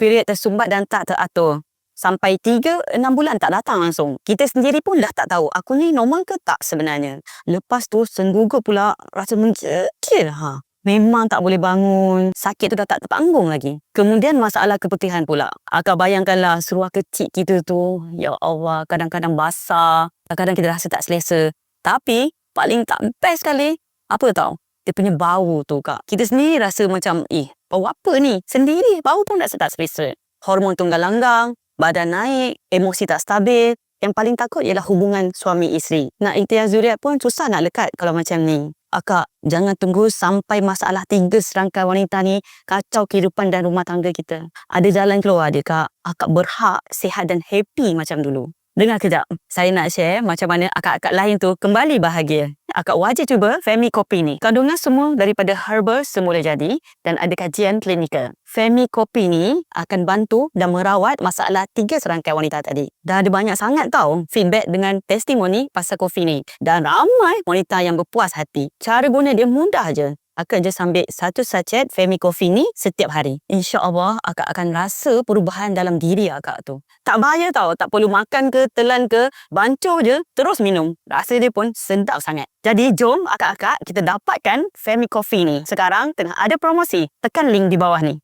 period tersumbat dan tak teratur. Sampai 3-6 bulan tak datang langsung. Kita sendiri pun dah tak tahu aku ni normal ke tak sebenarnya. Lepas tu senggugut pula rasa mencekil. Ha. Memang tak boleh bangun. Sakit tu dah tak terpanggung lagi. Kemudian masalah keputihan pula. Akak bayangkanlah seruah kecil kita tu. Ya Allah, kadang-kadang basah. Kadang-kadang kita rasa tak selesa. Tapi paling tak best sekali. Apa tau? Dia punya bau tu kak. Kita sendiri rasa macam, eh, bau apa ni? Sendiri bau pun tak selesa. Hormon tunggal langgang, badan naik, emosi tak stabil. Yang paling takut ialah hubungan suami isteri. Nak ikhtiar zuriat pun susah nak lekat kalau macam ni. Akak, jangan tunggu sampai masalah tiga serangkai wanita ni kacau kehidupan dan rumah tangga kita. Ada jalan keluar dia, Kak. Akak berhak sihat dan happy macam dulu. Dengar kejap. Saya nak share macam mana akak-akak lain tu kembali bahagia. Akak wajib cuba Femi Kopi ni. Kandungan semua daripada herbal semula jadi dan ada kajian klinikal. Femi Kopi ni akan bantu dan merawat masalah tiga serangkai wanita tadi. Dah ada banyak sangat tau feedback dengan testimoni pasal kopi ni. Dan ramai wanita yang berpuas hati. Cara guna dia mudah je akak just ambil satu sachet Femi Coffee ni setiap hari. InsyaAllah akak akan rasa perubahan dalam diri akak tu. Tak bahaya tau, tak perlu makan ke, telan ke, bancuh je, terus minum. Rasa dia pun sedap sangat. Jadi jom akak-akak kita dapatkan Femi Coffee ni. Sekarang tengah ada promosi. Tekan link di bawah ni.